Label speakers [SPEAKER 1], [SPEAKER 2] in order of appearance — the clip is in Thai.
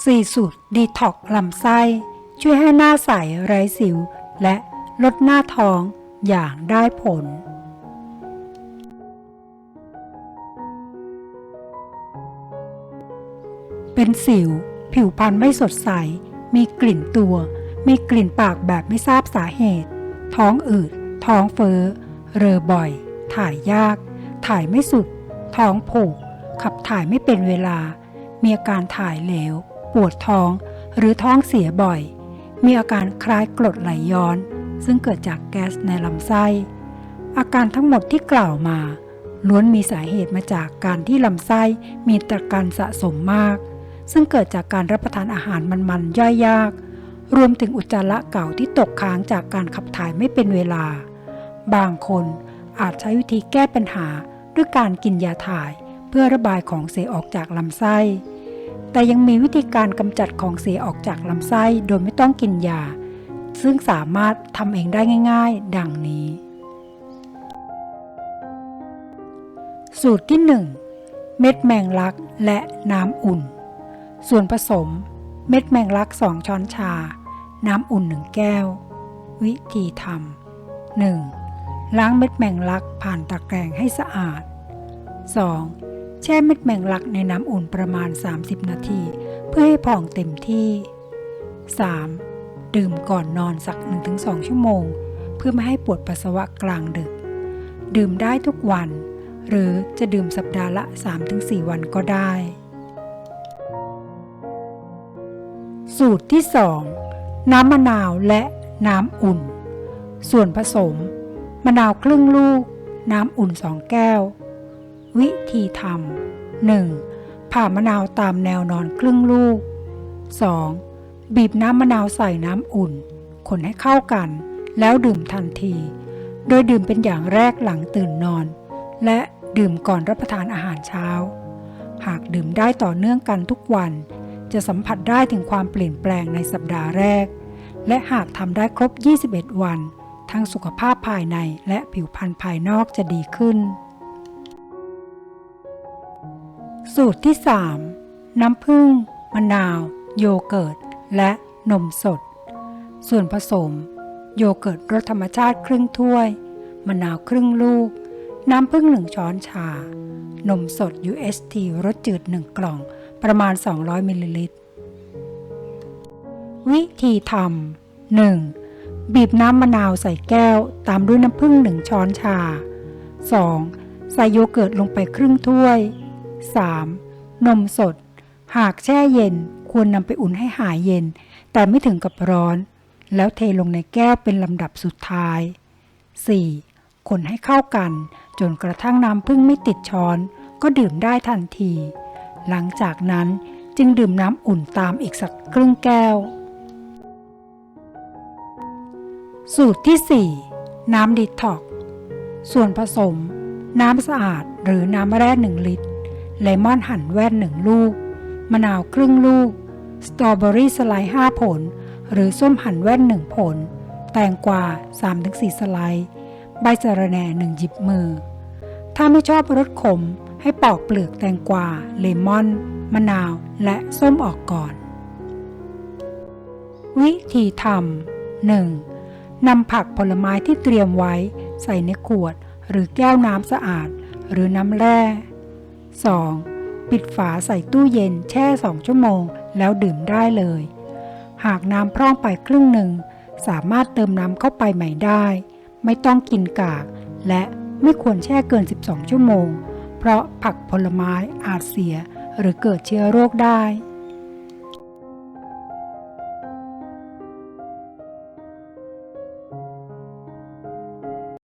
[SPEAKER 1] 4 สูตรดีท็อกลำไส้ ช่วยให้หน้าใสไร้สิว และลดหน้าท้องอย่างได้ผล เป็นสิว ผิวพรรณไม่สดใส มีกลิ่นตัว มีกลิ่นปากแบบไม่ทราบสาเหตุ ท้องอืด ท้องเฟ้อ เรอบ่อย ถ่ายยาก ถ่ายไม่สุด ท้องผูก ขับถ่ายไม่เป็นเวลามีอาการถ่ายเหลว ปวดท้อง หรือท้องเสียบ่อย มีอาการคล้ายกรดไหลย้อน ซึ่งเกิดจากแก๊สในลำไส้ อาการทั้งหมดที่กล่าวมาล้วนมีสาเหตุมาจากการที่ลำไส้มีตะการสะสมมาก ซึ่งเกิดจากการรับประทานอาหารมันๆย่อยยาก รวมถึงอุจจาระเก่าที่ตกค้างจากการขับถ่ายไม่เป็นเวลา บางคนอาจใช้วิธีแก้ปัญหาด้วยการกินยาถ่าย เพื่อระบายของเสียออกจากลำไส้ แต่ยังมีวิธีการกำจัดของเสียออกจากลำไส้โดยไม่ต้องกินยา ซึ่งสามารถทำเองได้ง่าย ๆ ดังนี้ สูตรที่ 1 เม็ดแมงลักและน้ำอุ่น ส่วนผสม เม็ดแมงลัก 2 ช้อนชา น้ำอุ่น 1 แก้ว วิธีทำ 1. ล้างเม็ดแมงลักผ่านตะแกรงให้สะอาด 2. แช่เม็ดแมงลักในน้ำอุ่นประมาณ 30 นาที เพื่อให้ผ่องเต็มที่ 3. ดื่มก่อนนอนสัก 1-2 ชั่วโมง เพื่อไม่ให้ปวดปัสสาวะกลางดึก ดื่มได้ทุกวัน หรือจะดื่มสัปดาห์ละ 3-4 วันก็ได้ สูตรที่ 2 น้ำมะนาวและน้ำอุ่น ส่วนผสม มะนาวครึ่งลูก น้ำอุ่น 2 แก้ว วิธีทำ 1. ผ่ามะนาวตามแนวนอนครึ่งลูก 2. บีบน้ำมะนาวใส่น้ำอุ่น คนให้เข้ากัน แล้วดื่มทันที โดยดื่มเป็นอย่างแรกหลังตื่นนอน และดื่มก่อนรับประทานอาหารเช้า หากดื่มได้ต่อเนื่องกันทุกวัน จะสัมผัสได้ถึงความเปลี่ยนแปลงในสัปดาห์แรก และหากทำได้ครบ 21 วัน ทั้งสุขภาพภายในและผิวพรรณภายนอกจะดีขึ้น สูตรที่ 3 น้ำผึ้งมะนาว โยเกิร์ต และนมสด ส่วนผสม โยเกิร์ตรสธรรมชาติครึ่งถ้วย มะนาวครึ่งลูก น้ำผึ้งหนึ่งช้อนชา นมสด UST รสจืด1กล่อง ประมาณ 200 มิลลิลิตร วิธีทำ 1. บีบน้ำมะนาวใส่แก้ว ตามด้วยน้ำผึ้งหนึ่งช้อนชา 2. ใส่โยเกิร์ตลงไปครึ่งถ้วย 3. นมสด หากแช่เย็นควรนำไปอุ่นให้หายเย็น แต่ไม่ถึงกับร้อน แล้วเทลงในแก้วเป็นลำดับสุดท้าย 4. คนให้เข้ากัน จนกระทั่งน้ำผึ้งไม่ติดช้อน ก็ดื่มได้ทันที หลังจากนั้นจึงดื่มน้ำอุ่นตามอีกสักครึ่งแก้ว สูตรที่ 4 น้ำดิท็อก ส่วนผสม น้ำสะอาดหรือน้ำแร่ 1 ลิตร เลมอนหั่นแว่น1ลูก มะนาวครึ่งลูก สตรอเบอรี่สไลด์5ผล หรือส้มหั่นแว่น1ผล แตงกวา 3-4 สไลด์ ใบสะระแหน่1หยิบมือ ถ้าไม่ชอบรสขมให้ปอกเปลือกแตงกวา เลมอน มะนาว และส้มออกก่อน วิธีทำ 1. นำผักผลไม้ที่เตรียมไว้ ใส่ในขวด หรือแก้วน้ำสะอาด หรือน้ำแร่ 2. ปิดฝาใส่ตู้เย็นแช่ 2 ชั่วโมง แล้วดื่มได้เลย หากน้ำพร่องไปครึ่งหนึ่ง สามารถเติมน้ำเข้าไปใหม่ได้ ไม่ต้องกินกาก และไม่ควรแช่เกิน 12 ชั่วโมง เพราะผักผลไม้อาจเสียหรือเกิดเชื้อโรคได้